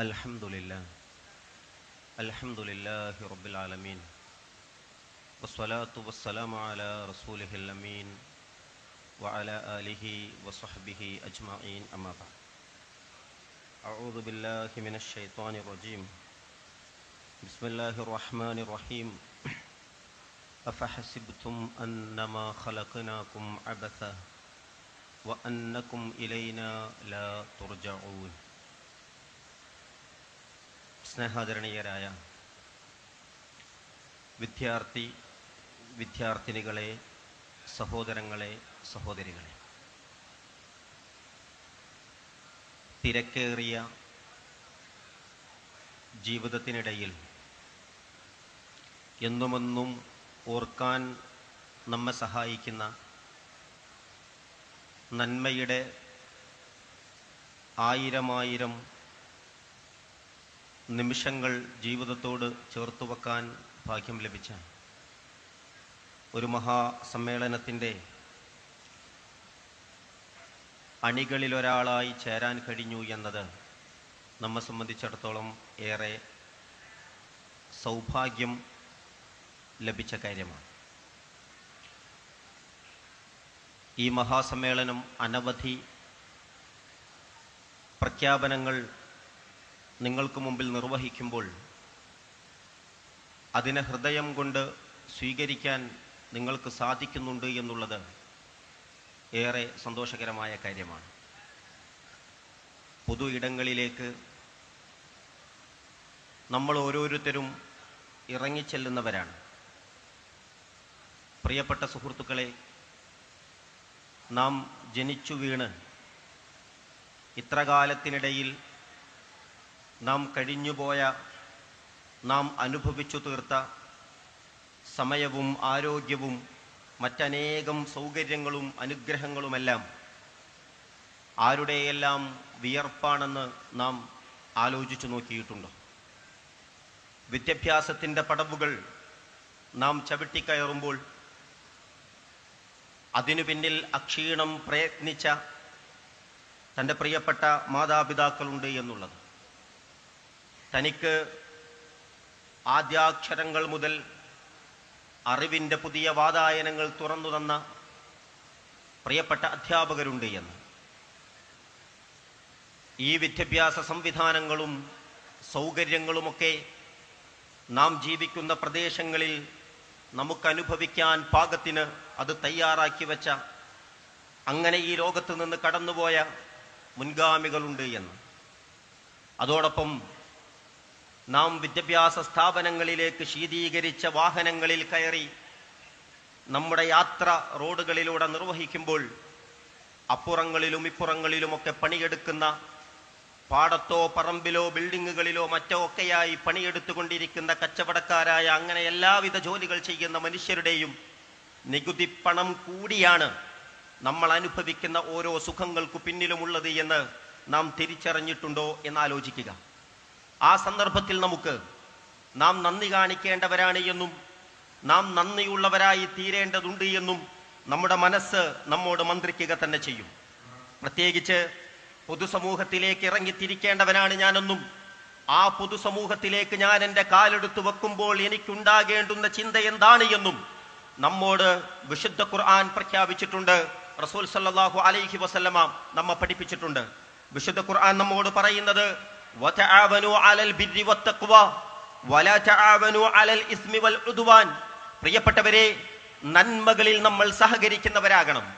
الحمد لله. الحمد لله رب العالمين. والصلاة والسلام على رسوله الأمين وعلى آله وصحبه أجمعين أما بعد. أعوذ بالله من الشيطان الرجيم. بسم الله الرحمن الرحيم. أفحسبتم أنما خلقناكم عبثا وأنكم إلينا لا ترجعون. സ്നേഹാദരണീയരായ വിദ്യാർത്ഥി വിദ്യാർത്ഥിനികളെ സഹോദരങ്ങളെ സഹോദരികളെ. തിരക്കേറിയ ജീവിതത്തിനിടയിൽ എന്നുമെന്നും ഓർക്കാൻ നമ്മെ സഹായിക്കുന്ന നന്മയുടെ ആയിരമായിരം നിമിഷങ്ങൾ ജീവിതത്തോട് ചേർത്തു വെക്കാൻ ഭാഗ്യം ലഭിച്ച ഒരു മഹാസമ്മേളനത്തിന്റെ അണികളിലൊരാളായി ചേരാൻ കഴിഞ്ഞു എന്നത് നമ്മെ സംബന്ധിച്ചിടത്തോളം ഏറെ സൗഭാഗ്യം ലഭിച്ച കാര്യമാണ്. ഈ മഹാസമ്മേളനം അനവധി പ്രഖ്യാപനങ്ങൾ നിങ്ങൾക്ക് മുമ്പിൽ നിർവഹിക്കുമ്പോൾ അതിനെ ഹൃദയം കൊണ്ട് സ്വീകരിക്കാൻ നിങ്ങൾക്ക് സാധിക്കുന്നുണ്ട് എന്നുള്ളത് ഏറെ സന്തോഷകരമായ കാര്യമാണ്. പൊതു ഇടങ്ങളിലേക്ക് നമ്മൾ ഓരോരുത്തരും ഇറങ്ങിച്ചെല്ലുന്നവരാണ് പ്രിയപ്പെട്ട സുഹൃത്തുക്കളെ നാം ജനിച്ചു വീണ് ഇത്ര കാലത്തിനിടയിൽ നാം കഴിഞ്ഞുപോയ നാം അനുഭവിച്ചു തീർത്ത സമയവും ആരോഗ്യവും മറ്റനേകം സൗകര്യങ്ങളും അനുഗ്രഹങ്ങളുമെല്ലാം ആരുടെയെല്ലാം വിയർപ്പാണെന്ന് നാം ആലോചിച്ചു നോക്കിയിട്ടുണ്ട്? വിദ്യാഭ്യാസത്തിന്റെ പടവുകൾ നാം ചവിട്ടിക്കയറുമ്പോൾ അതിനു പിന്നിൽ അക്ഷീണം പ്രയത്നിച്ച തന്റെ പ്രിയപ്പെട്ട മാതാപിതാക്കളുണ്ട് എന്നുള്ളത്. തനിക്ക് ആദ്യാക്ഷരങ്ങൾ മുതൽ അറിവിന്റെ പുതിയ വാതായനങ്ങൾ തുറന്നു തന്ന പ്രിയപ്പെട്ട അധ്യാപകരുണ്ട് എന്ന്. ഈ വിദ്യാഭ്യാസ സംവിധാനങ്ങളും സൗകര്യങ്ങളുമൊക്കെ നാം ജീവിക്കുന്ന പ്രദേശങ്ങളിൽ നമുക്കനുഭവിക്കാൻ പാകത്തിന് അത് തയ്യാറാക്കി വെച്ച അങ്ങനെ ഈ ലോകത്ത് നിന്ന് കടന്നുപോയ മുൻഗാമികളുണ്ട് എന്ന്. അതോടൊപ്പം നാം വിദ്യാഭ്യാസ സ്ഥാപനങ്ങളിലേക്ക് ശീതീകരിച്ച വാഹനങ്ങളിൽ കയറി നമ്മുടെ യാത്ര റോഡുകളിലൂടെ നിർവഹിക്കുമ്പോൾ അപ്പുറങ്ങളിലും ഇപ്പുറങ്ങളിലുമൊക്കെ പണിയെടുക്കുന്ന പാടത്തോ പറമ്പിലോ ബിൽഡിങ്ങുകളിലോ മറ്റോ ഒക്കെയായി പണിയെടുത്തുകൊണ്ടിരിക്കുന്ന കച്ചവടക്കാരായ അങ്ങനെ എല്ലാവിധ ജോലികൾ ചെയ്യുന്ന മനുഷ്യരുടെയും നികുതി പണം കൂടിയാണ് നമ്മൾ അനുഭവിക്കുന്ന ഓരോ സുഖങ്ങൾക്കു പിന്നിലുമുള്ളത് എന്ന് നാം തിരിച്ചറിഞ്ഞിട്ടുണ്ടോ എന്ന് ആലോചിക്കുക. ആ സന്ദർഭത്തിൽ നമുക്ക് നാം നന്ദി കാണിക്കേണ്ടവരാണ് എന്നും നാം നന്ദിയുള്ളവരായി തീരേണ്ടതുണ്ട് എന്നും നമ്മുടെ മനസ്സ് നമ്മോട് മന്ത്രിക്കുക തന്നെ ചെയ്യും. പ്രത്യേകിച്ച് പൊതുസമൂഹത്തിലേക്ക് ഇറങ്ങിത്തിരിക്കേണ്ടവനാണ് ഞാനെന്നും ആ പൊതുസമൂഹത്തിലേക്ക് ഞാൻ എന്റെ കാലെടുത്ത് വെക്കുമ്പോൾ എനിക്കുണ്ടാകേണ്ടുന്ന ചിന്ത എന്താണ് എന്നും നമ്മോട് വിശുദ്ധ ഖുർആൻ പ്രഖ്യാപിച്ചിട്ടുണ്ട്. റസൂൽ സല്ലാഹു അലൈഹി വസല്ലമ നമ്മെ പഠിപ്പിച്ചിട്ടുണ്ട്. വിശുദ്ധ ഖുർആൻ നമ്മോട് പറയുന്നത് പ്രിയപ്പെട്ടവരെ നന്മകളിൽ നമ്മൾ സഹകരിക്കുന്നവരാകണം.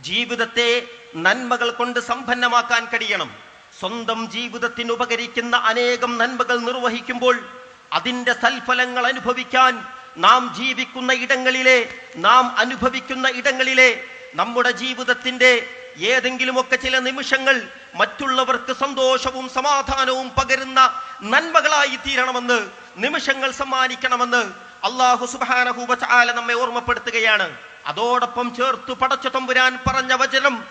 ജീവിതത്തെ നന്മകൾ കൊണ്ട് സമ്പന്നമാക്കാൻ കഴിയണം. സ്വന്തം ജീവിതത്തിന് ഉപകരിക്കുന്ന അനേകം നന്മകൾ നിർവഹിക്കുമ്പോൾ അതിന്റെ സൽഫലങ്ങൾ അനുഭവിക്കാൻ നാം ജീവിക്കുന്ന ഇടങ്ങളിലെ നാം അനുഭവിക്കുന്ന ഇടങ്ങളിലെ നമ്മുടെ ജീവിതത്തിന്റെ ഏതെങ്കിലുമൊക്കെ ചില നിമിഷങ്ങൾ മറ്റുള്ളവർക്ക് സന്തോഷവും സമാധാനവും പകരുന്ന നന്മകളായി തീരണമെന്ന് നിമിഷങ്ങൾ സമ്മാനിക്കണമെന്ന് അള്ളാഹു സുബാനഹൂബാല നമ്മെ ഓർമ്മപ്പെടുത്തുകയാണ്. അതോടൊപ്പം ചേർത്തു പടച്ച തമ്പുരാൻ പറഞ്ഞ വചനം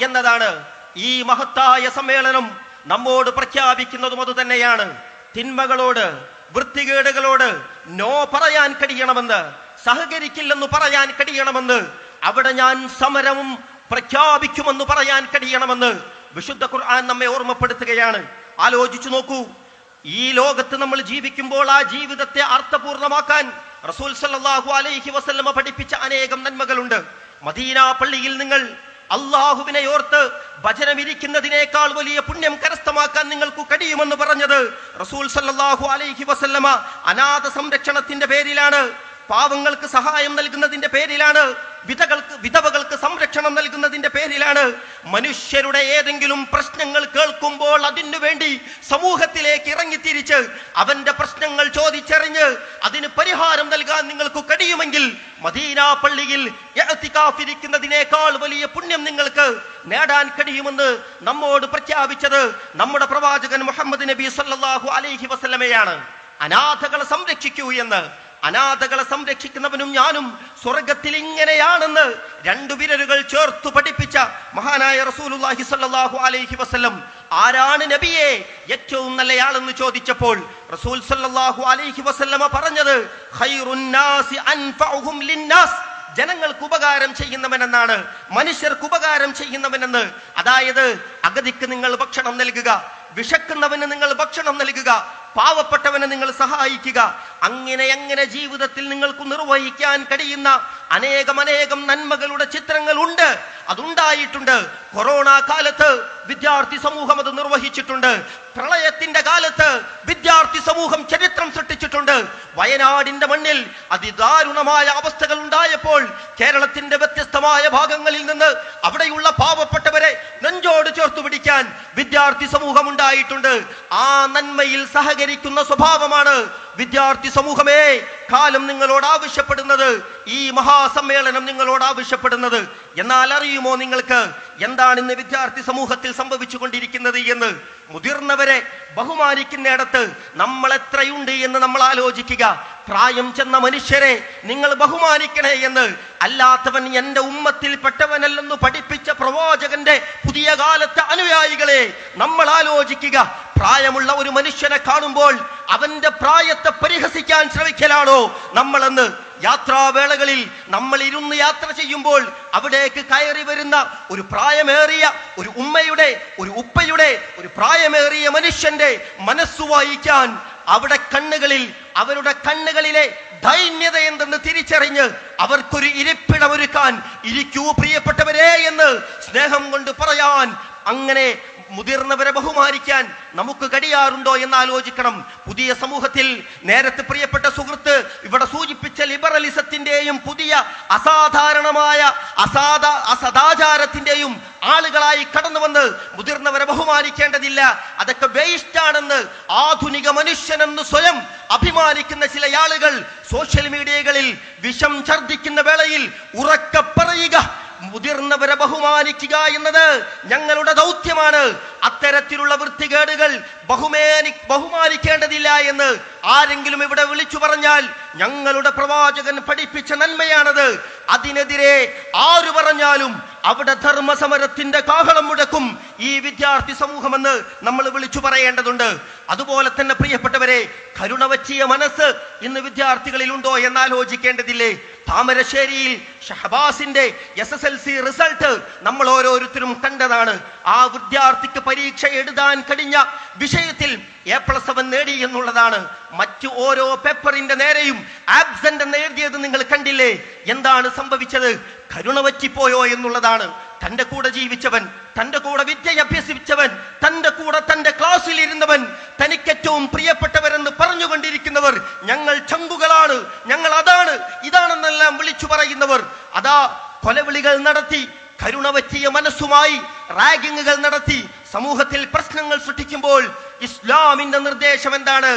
എന്നതാണ്. ഈ മഹത്തായ സമ്മേളനം നമ്മോട് പ്രഖ്യാപിക്കുന്നതും അത് തന്നെയാണ്. തിന്മകളോട് വൃത്തികേടുകളോട് നോ പറയാൻ കഴിയണമെന്ന് സഹകരിക്കില്ലെന്ന് പറയാൻ കഴിയണമെന്ന്. അവിടെ ഞാൻ സമരവും പ്രഖ്യാപിക്കുമെന്ന് പറയാൻ കഴിയണമെന്ന് വിശുദ്ധ ഖുർആൻ നമ്മെ ഓർമ്മപ്പെടുത്തുകയാണ്. ആലോചിച്ചു നോക്കൂ. ഈ ലോകത്ത് നമ്മൾ ജീവിക്കുമ്പോൾ ആ ജീവിതത്തെ അർത്ഥപൂർണമാക്കാൻ റസൂൽ സല്ലാഹു അലൈഹി വസല്ലമ പഠിപ്പിച്ച അനേകം നന്മകളുണ്ട്. മദീന പള്ളിയിൽ നിങ്ങൾ അള്ളാഹുവിനെ ഓർത്ത് ഭജനമിരിക്കുന്നതിനേക്കാൾ വലിയ പുണ്യം കരസ്ഥമാക്കാൻ നിങ്ങൾക്ക് കഴിയുമെന്ന് പറഞ്ഞത് റസൂൽ സല്ലാഹു അലൈഹി വസല്ലമ അനാഥ സംരക്ഷണത്തിന്റെ പേരിലാണ്. പാവങ്ങൾക്ക് സഹായം നൽകുന്നതിന്റെ പേരിലാണ് വിധകൾക്ക് വിധവകൾക്ക് സംരക്ഷണം നൽകുന്നതിന്റെ പേരിലാണ്. മനുഷ്യരുടെ ഏതെങ്കിലും പ്രശ്നങ്ങൾ കേൾക്കുമ്പോൾ അതിനു വേണ്ടി സമൂഹത്തിലേക്ക് ഇറങ്ങിത്തിരിച്ച് അവന്റെ പ്രശ്നങ്ങൾ ചോദിച്ചറിഞ്ഞ് അതിന് പരിഹാരം നൽകാൻ നിങ്ങൾക്ക് കഴിയുമെങ്കിൽ മദീന പള്ളിയിൽ ഇരിക്കുന്നതിനേക്കാൾ വലിയ പുണ്യം നിങ്ങൾക്ക് നേടാൻ കഴിയുമെന്ന് നമ്മോട് പ്രഖ്യാപിച്ചത് നമ്മുടെ പ്രവാചകൻ മുഹമ്മദ് നബി സല്ലാഹു അലൈഹി വസ്ലമയാണ് അനാഥകളെ സംരക്ഷിക്കൂ എന്ന് അനാഥകളെ സംരക്ഷിക്കുന്നവനും ഞാനും സ്വർഗത്തിൽ ഇങ്ങനെയാണെന്ന് രണ്ടു വിരലുകൾ ചേർത്തു പഠിപ്പിച്ച മഹാനായ റസൂലുള്ളാഹി സ്വല്ലല്ലാഹു അലൈഹി വസല്ലം ആരാണ് നബിയെ? ഏറ്റവും നല്ലയാളെന്ന് ചോദിച്ചപ്പോൾ റസൂൽ സല്ലാഹു അലൈഹി വസല്ലമ പറഞ്ഞത് ജനങ്ങൾക്ക് ഉപകാരം ചെയ്യുന്നവനെന്നാണ് മനുഷ്യർക്ക് ഉപകാരം ചെയ്യുന്നവനെന്ന്. അതായത് അഗതിക്ക് നിങ്ങൾ ഭക്ഷണം നൽകുക വിശക്കുന്നവന് നിങ്ങൾ ഭക്ഷണം നൽകുക പാവപ്പെട്ടവനെ നിങ്ങൾ സഹായിക്കുക. അങ്ങനെ അങ്ങനെ ജീവിതത്തിൽ നിങ്ങൾക്ക് നിർവഹിക്കാൻ കഴിയുന്ന അനേകം അനേകം നന്മകളുടെ ചിത്രങ്ങൾ ഉണ്ട്. അതുണ്ടായിട്ടുണ്ട്. കൊറോണ കാലത്ത് വിദ്യാർത്ഥി സമൂഹം അത് നിർവഹിച്ചിട്ടുണ്ട്. പ്രളയത്തിന്റെ കാലത്ത് വിദ്യാർത്ഥി സമൂഹം ചരിത്രം സൃഷ്ടിച്ചിട്ടുണ്ട്. വയനാടിന്റെ മണ്ണിൽ അതിദാരുണമായ അവസ്ഥകൾ ഉണ്ടായപ്പോൾ കേരളത്തിന്റെ വ്യത്യസ്തമായ ഭാഗങ്ങളിൽ നിന്ന് അവിടെയുള്ള പാവപ്പെട്ടവരെ വിദ്യാർത്ഥി സമൂഹം ഉണ്ടായിട്ടുണ്ട് ആ നന്മയിൽ സഹകരിക്കുന്ന സ്വഭാവമാണ് വിദ്യാർത്ഥി സമൂഹമേ. കാലം നിങ്ങളോട് ആവശ്യപ്പെടുന്നത് ഈ മഹാസമ്മേളനം നിങ്ങളോട് ആവശ്യപ്പെടുന്നത്. എന്നാൽ അറിയുമോ നിങ്ങൾക്ക് എന്താണ് ഇന്ന് വിദ്യാർത്ഥി സമൂഹത്തിൽ സംഭവിച്ചു കൊണ്ടിരിക്കുന്നത് എന്ന്? മുതിർന്നവരെ ബഹുമാനിക്കുന്നിടത്ത് നമ്മൾ എത്രയുണ്ട് എന്ന് നമ്മൾ ആലോചിക്കുക. പ്രായം ചെന്ന മനുഷ്യരെ നിങ്ങൾ ബഹുമാനിക്കണേ എന്ന് അല്ലാത്തവൻ എന്റെ ഉമ്മത്തിൽപ്പെട്ടവനല്ലെന്ന് പഠിപ്പിച്ച പ്രവാചകന്റെ പുതിയ കാലത്തെ അനുയായികളെ നമ്മൾ ആലോചിക്കുക. പ്രായമുള്ള ഒരു മനുഷ്യനെ കാണുമ്പോൾ അവന്റെ പ്രായത്തെ പരിഹസിക്കാൻ ശ്രമിക്കലാണോ? നമ്മളെന്ന് യാത്രാവേളകളിൽ നമ്മൾ ഇരുന്ന് യാത്ര ചെയ്യുമ്പോൾ അവിടേക്ക് കയറി വരുന്ന ഒരു പ്രായമേറിയ ഒരു ഉമ്മയുടെ ഒരു ഉപ്പയുടെ ഒരു പ്രായമേറിയ മനുഷ്യന്റെ മനസ്സു വായിക്കാൻ അവിടെ കണ്ണുകളിൽ അവരുടെ കണ്ണുകളിലെ ദൈന്യത എന്തെന്ന് തിരിച്ചറിഞ്ഞ് അവർക്കൊരു ഇരിപ്പിടമൊരുക്കാൻ ഇരിക്കൂ പ്രിയപ്പെട്ടവരെ എന്ന് സ്നേഹം കൊണ്ട് പറയാൻ അങ്ങനെ മുതിർന്നവരെ ബഹുമാനിക്കാൻ നമുക്ക് കഴിയാറുണ്ടോ എന്ന് ആലോചിക്കണം. പുതിയ സമൂഹത്തിൽ നേരത്തെ പ്രിയപ്പെട്ട സുഹൃത്ത് ഇവിടെ സൂചിപ്പിച്ച ലിബറലിസത്തിന്റെയും പുതിയ അസാധാരണമായ അസാധാ അസദാചാരത്തിന്റെയും ആളുകളായി കടന്നു വന്ന് മുതിർന്നവരെ ബഹുമാനിക്കേണ്ടതില്ല. അതൊക്കെ വേസ്റ്റാണെന്ന് ആധുനിക മനുഷ്യനെന്ന് സ്വയം അഭിമാനിക്കുന്ന ചില ആളുകൾ സോഷ്യൽ മീഡിയകളിൽ വിഷം ഛർദിക്കുന്ന വേളയിൽ ഉറക്കെ പറയുക മുതിർന്നവരെ ബഹുമാനിക്കുക എന്നത് ഞങ്ങളുടെ ദൗത്യമാണ്. അത്തരത്തിലുള്ള വൃത്തികേടുകൾ ബഹുമാനി ബഹുമാനിക്കേണ്ടതില്ല എന്ന് ആരെങ്കിലും ഇവിടെ വിളിച്ചു പറഞ്ഞാൽ ഞങ്ങളുടെ പ്രവാചകൻ പഠിപ്പിച്ച നന്മയാണത്. അതിനെതിരെ ആര് പറഞ്ഞാലും അവിടെ ധർമ്മസമരത്തിന്റെ കാഹളം മുഴക്കും ഈ വിദ്യാർത്ഥി സമൂഹമെന്ന് നമ്മൾ വിളിച്ചു പറയേണ്ടതുണ്ട്. അതുപോലെ തന്നെ പ്രിയപ്പെട്ടവരെ കരുണ വച്ചിയ മനസ്സ് ഇന്ന് വിദ്യാർത്ഥികളിൽ ഉണ്ടോ എന്ന് ആലോചിക്കേണ്ടതില്ലേ? താമരശ്ശേരിയിൽ ഷഹബാസിന്റെ S S L C result നമ്മൾ ഓരോരുത്തരും കണ്ടതാണ്. ആ വിദ്യാർത്ഥിക്ക് പരീക്ഷ എഴുതാൻ കഴിഞ്ഞ വിഷയത്തിൽ എ പ്ലസ് അവൻ നേടി എന്നുള്ളതാണ്. മറ്റു ഓരോ പേപ്പറിന്റെ നേരെയും ആബ്സെന്റ് എന്ന് എഴുതിയത് നിങ്ങൾ കണ്ടില്ലേ? എന്താണ് സംഭവിച്ചത്? കരുണ വറ്റിപ്പോയോ എന്നുള്ളതാണ്. തന്റെ കൂടെ ജീവിച്ചവൻ തന്റെ കൂടെ വിദ്യ അഭ്യസിച്ചവൻ തന്റെ കൂടെ തന്റെ ക്ലാസ്സിൽ ഇരുന്നവൻ തനിക്കേറ്റവും പ്രിയപ്പെട്ടവരെന്ന് പറഞ്ഞുകൊണ്ടിരിക്കുന്നവർ ഞങ്ങൾ ചങ്കുകളാണ് ഞങ്ങൾ അതാണ് ഇതാണെന്നെല്ലാം വിളിച്ചു പറയുന്നവർ. അതാ കൊലവിളികൾ നടത്തി കരുണ പറ്റിയ മനസ്സുമായി റാഗിങ്ങുകൾ നടത്തി സമൂഹത്തിൽ പ്രശ്നങ്ങൾ സൃഷ്ടിക്കുമ്പോൾ ഇസ്ലാമിന്റെ നിർദ്ദേശം എന്താണ്?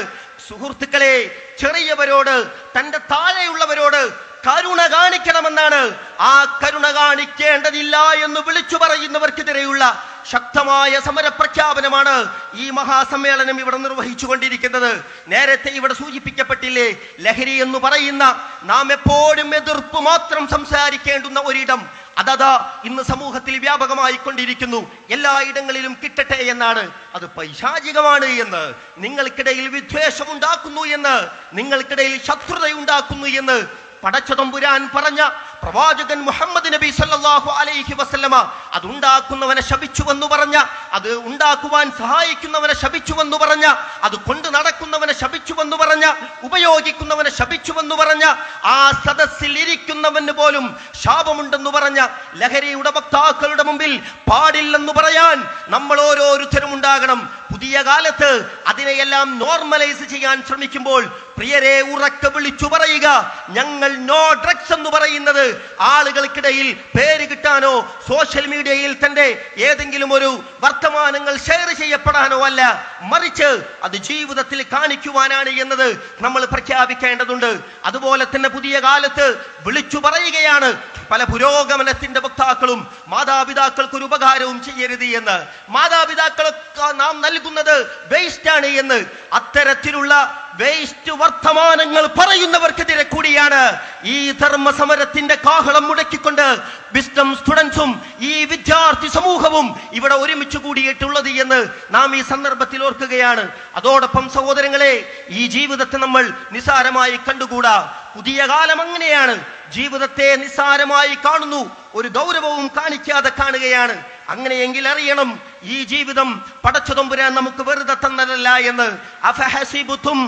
സുഹൃത്തുക്കളെ ചെറിയവരോട് തന്റെ താഴെയുള്ളവരോട് കരുണ കാണിക്കണമെന്നാണ്. ആ കരുണ കാണിക്കേണ്ടതില്ല എന്ന് വിളിച്ചു പറയുന്നവർക്കെതിരെയുള്ള ശക്തമായ സമരപ്രഖ്യാപനമാണ് ഈ മഹാസമ്മേളനം ഇവിടെ നിർവഹിച്ചു കൊണ്ടിരിക്കുന്നത് നേരത്തെ ഇവിടെ സൂചിപ്പിക്കപ്പെട്ടില്ലേ ലഹരി എന്ന് പറയുന്ന നാം എപ്പോഴും എതിർപ്പ് മാത്രം സംസാരിക്കേണ്ടുന്ന ഒരിടം. അതതാ ഇന്ന് സമൂഹത്തിൽ വ്യാപകമായി കൊണ്ടിരിക്കുന്നു എല്ലായിടങ്ങളിലും കിട്ടട്ടെ എന്നാണ്. അത് പൈശാചികമാണ് എന്ന്. നിങ്ങൾക്കിടയിൽ വിദ്വേഷം ഉണ്ടാക്കുന്നു എന്ന്. നിങ്ങൾക്കിടയിൽ ശത്രുത ഉണ്ടാക്കുന്നു എന്ന്. പടച്ചതമ്പുരാൻ പറഞ്ഞ പ്രവാചകൻ മുഹമ്മദ് നബി സല്ലാഹു അലൈഹി വസല്ലമ അതുണ്ടാക്കുന്നവനെ ശപിച്ചുവെന്ന് പറഞ്ഞ അത് ഉണ്ടാക്കുവാൻ സഹായിക്കുന്നവനെ ശപിച്ചുവെന്ന് പറഞ്ഞ അത് കൊണ്ട് നടക്കുന്നവനെ ശപിച്ചുവെന്ന് പറഞ്ഞ ഉപയോഗിക്കുന്നവനെ ശപിച്ചുവെന്ന് പറഞ്ഞ ആ സദസ്സിൽ ഇരിക്കുന്നവന് പോലും ശാപമുണ്ടെന്ന് പറഞ്ഞ ലഹരി വക്താക്കളുടെ മുമ്പിൽ പാടില്ലെന്ന് പറയാൻ നമ്മൾ ഓരോരുത്തരും ഉണ്ടാകണം. പുതിയ കാലത്ത് അതിനെയെല്ലാം നോർമലൈസ് ചെയ്യാൻ ശ്രമിക്കുമ്പോൾ പ്രിയരെ ഉറക്കെ വിളിച്ചു പറയുക. ഞങ്ങൾ നോ ഡ്രഗ്സ് എന്ന് പറയുന്നത് ആളുകൾക്കിടയിൽ പേര് കിട്ടാനോ സോഷ്യൽ മീഡിയയിൽ തന്റെ ഏതെങ്കിലും ഒരു വർത്തമാനങ്ങൾ ഷെയർ ചെയ്യപ്പെടാനോ അല്ല. മറിച്ച് അത് ജീവിതത്തിൽ കാണിക്കുവാനാണ് എന്നത് നമ്മൾ പ്രഖ്യാപിക്കേണ്ടതുണ്ട്. അതുപോലെ തന്നെ പുതിയ കാലത്ത് വിളിച്ചു പറയുകയാണ് പല പുരോഗമനത്തിന്റെ വക്താക്കളും മാതാപിതാക്കൾക്ക് ഒരു ഉപകാരവും ചെയ്യരുത് എന്ന്. മാതാപിതാക്കൾ നാം നൽകുന്നത് വേസ്റ്റ് ആണ് എന്ന്. അത്തരത്തിലുള്ള വേസ്റ്റ് വർത്തമാനങ്ങൾ പറയുന്നവർക്കെതിരെ കൂടിയാണ് ഈ ധർമ്മ സമരത്തിന്റെ കാഹളം മുടക്കിക്കൊണ്ട് വിസ്ഡം സ്റ്റുഡൻസും ഈ വിദ്യാർത്ഥി സമൂഹവും ഇവിടെ ഒരുമിച്ച് കൂടിയിട്ടുള്ളത് എന്ന് നാം ഈ സന്ദർഭത്തിൽ ഓർക്കുകയാണ്. അതോടൊപ്പം സഹോദരങ്ങളെ ഈ ജീവിതത്തെ നമ്മൾ നിസാരമായി കണ്ടുകൂടാ. പുതിയ കാലം അങ്ങനെയാണ്. ജീവിതത്തെ നിസാരമായി കാണുന്നു. ഒരു ഗൗരവവും കാണിക്കാതെ കാണുകയാണ്. അങ്ങനെയെങ്കിൽ അറിയണം ഈ ജീവിതം പടച്ചുതമ്പുരാൻ നമുക്ക് വെറുതെ തന്നതല്ല എന്ന്. അഫഹസിബുത്തും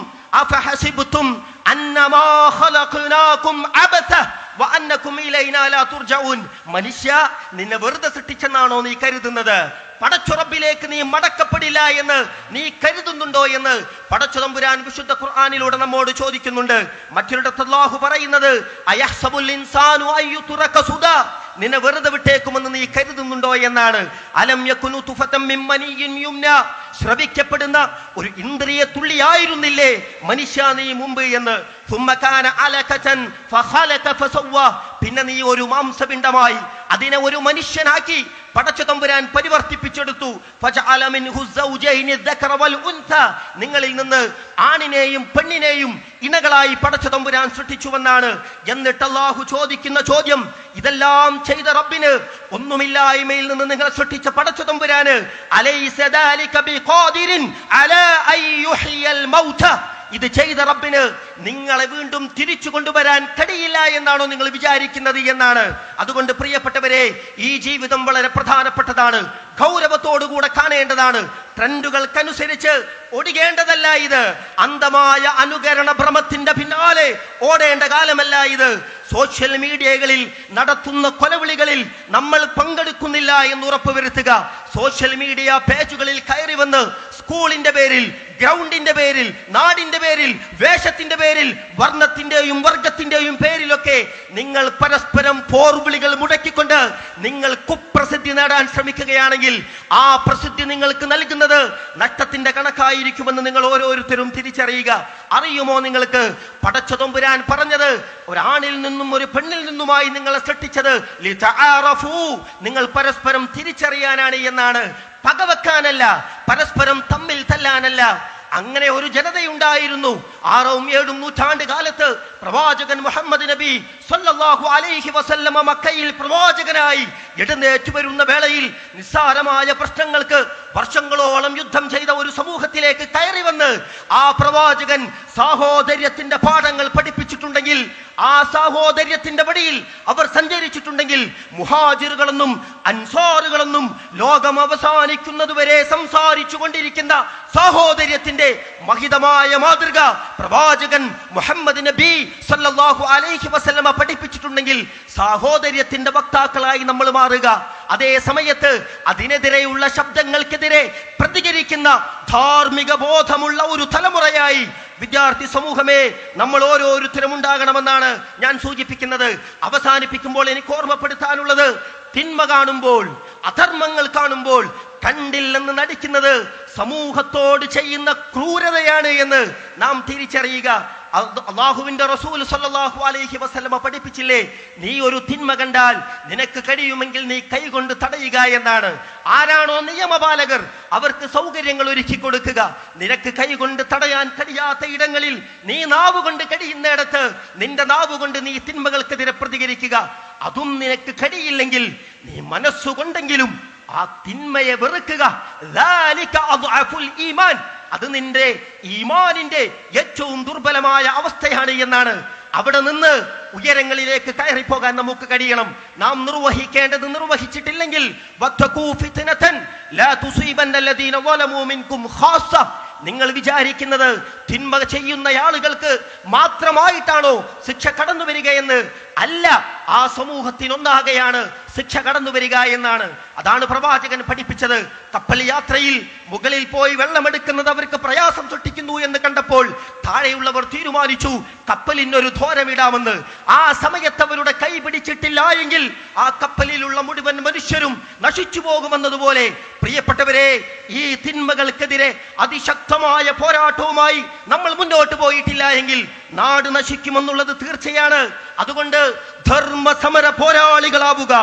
ഖലഖനാകും വഅന്നകും ഇലൈനാ ലാ തുർജഊൻ മനുഷ്യ നിന്നെ വെറുതെ സൃഷ്ടിച്ചെന്നാണോ നീ കരുതുന്നത്? പടച്ചുറപ്പിലേക്ക് നീ മടക്കപ്പെടില്ല എന്ന് നീ കരുതുന്നുണ്ടോ എന്ന് പടച്ചുതമ്പുരാൻ വിശുദ്ധ ഖുർആാനിലൂടെ നമ്മോട് ചോദിക്കുന്നുണ്ട്. മറ്റൊരിടത്തല്ലാഹു പറയുന്നത് നിന്നെ വെറുതെ വിട്ടേക്കുമെന്ന് നീ കരുതുന്നുണ്ടോ എന്നാണ്. അലം ശ്രവിക്കപ്പെടുന്ന ഒരു ഇന്ദ്രിയ തുള്ളിയായിരുന്നില്ലേ മനുഷ്യ നീ മുമ്പ് എന്ന്. പിന്നെ നീ ഒരു മാംസപിണ്ഡമായി അതിനെ ഒരു മനുഷ്യനാക്കി പടച്ചു തമ്പുരാൻ പരിവർത്തിപ്പിച്ചെടുത്തു. നിങ്ങളിൽ നിന്ന് ആണിനെയും പെണ്ണിനെയും ഇണകളായി പടച്ചു തമ്പുരാൻ സൃഷ്ടിച്ചുവെന്നാണ്. എന്നിട്ട് അള്ളാഹു ചോദിക്കുന്ന ചോദ്യം ഇതെല്ലാം ചെയ്ത റബ്ബിന് ഒന്നുമില്ലായ്മയിൽ നിന്ന് നിങ്ങളെ സൃഷ്ടിച്ച പടച്ചു തമ്പുരാന് ഇത് ചെയ്ത റബ്ബിന് നിങ്ങളെ വീണ്ടും തിരിച്ചു കൊണ്ടുവരാൻ കഴിയില്ല എന്നാണോ നിങ്ങൾ വിചാരിക്കുന്നത് എന്നാണ്. അതുകൊണ്ട് പ്രിയപ്പെട്ടവരെ ഈ ജീവിതം വളരെ പ്രധാനപ്പെട്ടതാണ്. ഗൗരവത്തോടുകൂടെ കാണേണ്ടതാണ്. ട്രെൻഡുകൾക്കനുസരിച്ച് ഒടികേണ്ടതല്ല ഇത്. അന്തമായ അനുകരണ ഭ്രമത്തിന്റെ പിന്നാലെ ഓടേണ്ട കാലമല്ല ഇത്. സോഷ്യൽ മീഡിയകളിൽ നടത്തുന്ന കൊലവിളികളിൽ നമ്മൾ പങ്കെടുക്കുന്നില്ല എന്ന് ഉറപ്പുവരുത്തുക. സോഷ്യൽ മീഡിയ പേജുകളിൽ കയറി വന്ന് സ്കൂളിന്റെ പേരിൽ ഗ്രൗണ്ടിന്റെ പേരിൽ നാടിന്റെ പേരിൽ വേഷത്തിന്റെ പേരിൽ വർണത്തിന്റെയും വർഗത്തിന്റെയും പേരിലൊക്കെ നിങ്ങൾ പരസ്പരം പോർവിളികൾ മുടക്കിക്കൊണ്ട് നിങ്ങൾ കുപ്രസിദ്ധി നേടാൻ ശ്രമിക്കുകയാണെങ്കിൽ ആ പ്രസിദ്ധി നിങ്ങൾക്ക് നൽകുന്നത് നഷ്ടത്തിന്റെ കണക്കായിരിക്കുമെന്ന് നിങ്ങൾ ഓരോരുത്തരും തിരിച്ചറിയുക. അറിയുമോ നിങ്ങൾക്ക്? പടച്ചതൊമ്പുരാൻ പറഞ്ഞത് ഒരാണിൽ നിന്നും ഒരു പെണ്ണിൽ നിന്നുമായി നിങ്ങളെ സൃഷ്ടിച്ചത്. നിങ്ങൾ പരസ്പരം തിരിച്ചറിയാനാണ് എന്നാണ്. പകവെക്കാനല്ല പരസ്പരം തമ്മിൽ തല്ലാനല്ല. അങ്ങനെ ഒരു ജനതയുണ്ടായിരുന്നു. ആറും ഏഴും നൂറ്റാണ്ട് കാലത്ത് പ്രവാചകൻ മുഹമ്മദ് നബി സല്ലല്ലാഹു അലൈഹി വസല്ലമ മക്കയിൽ പ്രവാചകനായി എഴുന്നേറ്റ് വരുന്ന വേളയിൽ നിസ്സാരമായ പ്രശ്നങ്ങൾക്ക് വർഷങ്ങളോളം യുദ്ധം ചെയ്ത ഒരു സമൂഹത്തിലേക്ക് കയറി വന്ന് ആ പ്രവാചകൻ സാഹോദര്യത്തിന്റെ പാഠങ്ങൾ പഠിപ്പിച്ചിട്ടുണ്ടെങ്കിൽ ആ സാഹോദര്യത്തിന്റെ വഴിയിൽ അവർ സഞ്ചരിച്ചിട്ടുണ്ടെങ്കിൽ മുഹാജിറുകളെന്നും അൻസാറുകളെന്നും ലോകം അവസാനിക്കുന്നതുവരെ സംസാരിച്ചു കൊണ്ടിരിക്കുന്ന സാഹോദര്യത്തിന്റെ മഹിതമായ മാതൃക പ്രവാചകൻ മുഹമ്മദ് നബി സല്ലാഹു അലൈഹി വസല്ലമ പഠിപ്പിച്ചിട്ടുണ്ടെങ്കിൽ സാഹോദര്യത്തിന്റെ വക്താക്കളായി നമ്മൾ മാറുക. അതേ സമയത്ത് അതിനെതിരെയുള്ള ശബ്ദങ്ങൾക്കെതിരെ പ്രതികരിക്കുന്ന ധാർമ്മിക ബോധമുള്ള ഒരു തലമുറയായി വിദ്യാർത്ഥി സമൂഹമേ നമ്മൾ ഓരോരുത്തരും ഉണ്ടാകണമെന്നാണ് ഞാൻ സൂചിപ്പിക്കുന്നത്. അവസാനിപ്പിക്കുമ്പോൾ എനിക്ക് ഓർമ്മപ്പെടുത്താനുള്ളത് തിന്മ കാണുമ്പോൾ അധർമ്മങ്ങൾ കാണുമ്പോൾ കണ്ടില്ലെന്ന് നടിക്കുന്നത് സമൂഹത്തോട് ചെയ്യുന്ന ക്രൂരതയാണ് എന്ന് നാം തിരിച്ചറിയുക. അള്ളാഹുവിന്റെ റസൂൽ സല്ലാഹു അലൈഹി വസ്ലമ പഠിപ്പിച്ചില്ലേ? നീ ഒരു തിന്മ കണ്ടാൽ നിനക്ക് കഴിയുമെങ്കിൽ നീ കൈകൊണ്ട് തടയുക എന്നാണ്. ആരാണോ നിയമപാലകർ? അവർക്ക് സൗകര്യങ്ങൾ ഒരുക്കി കൊടുക്കുക. നിനക്ക് കൈകൊണ്ട് തടയാൻ കഴിയാത്ത ഇടങ്ങളിൽ നീ നാവ് കൊണ്ട് കഴിയുന്നിടത്ത് നിന്റെ നാവ് കൊണ്ട് നീ തിന്മകൾക്കെതിരെ പ്രതികരിക്കുക. അതും നിനക്ക് കഴിയില്ലെങ്കിൽ നീ മനസ്സുകൊണ്ടെങ്കിലും ആ തിന്മയെ വെറുക്കുക. ഈമാൻ. അത് നിന്റെ ഈമാനിന്റെ ഏറ്റവും ദുർബലമായ അവസ്ഥയാണ് എന്നാണ്. അവിടെ നിന്ന് ഉയരങ്ങളിലേക്ക് കയറിപ്പോകാൻ നമുക്ക് കഴിയണം. നാം നിർവഹിക്കേണ്ടത് നിർവഹിച്ചിട്ടില്ലെങ്കിൽ നിങ്ങൾ വിചാരിക്കുന്നത് തിന്മ ചെയ്യുന്ന ആളുകൾക്ക് മാത്രമായിട്ടാണോ ശിക്ഷ കടന്നു വരികയെന്ന് അല്ല ആ സമൂഹത്തിനൊന്നാകെയാണ് ശിക്ഷ കടന്നു വരിക എന്നാണ്. അതാണ് പ്രവാചകൻ പഠിപ്പിച്ചത്. കപ്പൽ യാത്രയിൽ മുകളിൽ പോയി വെള്ളമെടുക്കുന്നത് അവർക്ക് പ്രയാസം സൃഷ്ടിക്കുന്നു എന്ന് കണ്ടപ്പോൾ താഴെയുള്ളവർ തീരുമാനിച്ചു കപ്പലിനൊരു ധോരമിടാമെന്ന് ആ സമയത്ത് അവരുടെ കൈ പിടിച്ചിട്ടില്ല എങ്കിൽ ആ കപ്പലിലുള്ള മുഴുവൻ മനുഷ്യരും നശിച്ചു പോകുമെന്നതുപോലെ. പ്രിയപ്പെട്ടവരെ ഈ തിന്മകൾക്കെതിരെ അതിശക്തമായ പോരാട്ടവുമായി നമ്മൾ മുന്നോട്ട് പോയിട്ടില്ല എങ്കിൽ നാട് നശിക്കുമെന്നുള്ളത് തീർച്ചയാണ്. അതുകൊണ്ട് ധർമ്മ സമര പോരാളികളാവുക.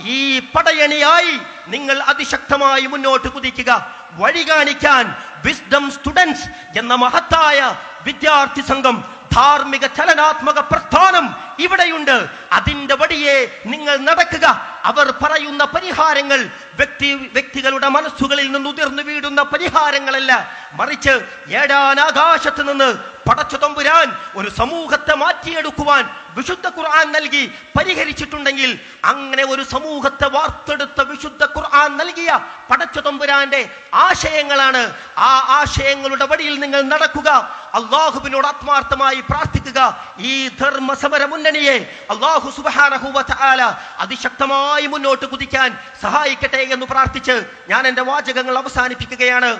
ഈ പടയണിയായി നിങ്ങൾ അതിശക്തമായി മുന്നോട്ട് കുതിക്കുക. വഴി കാണിക്കാൻ വിസ്ഡം സ്റ്റുഡൻസ് എന്ന മഹത്തായ വിദ്യാർത്ഥി സംഘം ധാർമ്മിക ചലനാത്മക പ്രസ്ഥാനം ഇവിടെയുണ്ട്. അതിന്റെ വടിയെ നിങ്ങൾ നടക്കുക. അവർ പറയുന്ന പരിഹാരങ്ങൾ വ്യക്തി വ്യക്തികളുടെ മനസ്സുകളിൽ നിന്ന് ഉതിർന്നു വീടുന്ന പരിഹാരങ്ങളല്ല. മറിച്ച് ഏഴാനാകാശത്ത് നിന്ന് പടച്ചു തമ്പുരാൻ ഒരു സമൂഹത്തെ മാറ്റിയെടുക്കുവാൻ വിശുദ്ധ ഖുർആൻ നൽകി പരിഹരിച്ചിട്ടുണ്ടെങ്കിൽ അങ്ങനെ ഒരു സമൂഹത്തെ വാർത്തെടുത്ത വിശുദ്ധ ഖുർആൻ നൽകിയ പടച്ചു തമ്പുരാന്റെ ആശയങ്ങളാണ്. ആ ആശയങ്ങളുടെ വഴിയിൽ നിങ്ങൾ നടക്കുക. അള്ളാഹുവിനോട് ആത്മാർത്ഥമായി പ്രാർത്ഥിക്കുക. ഈ ധർമ്മ സമര മുന്നണിയെ അള്ളാഹു സുബാനഹുല അതിശക്തമായി മുന്നോട്ട് കുതിക്കാൻ സഹായിക്കട്ടെ എന്ന് പ്രാർത്ഥിച്ച് ഞാൻ എന്റെ വാചകങ്ങൾ അവസാനിപ്പിക്കുകയാണ്.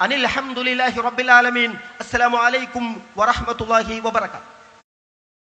അനിൽ ഹംദുലില്ലാഹി റബ്ബിൽ ആലമീൻ. അസ്സലാമു അലൈക്കും വറഹ്മത്തുള്ളാഹി വബറകാതുഹു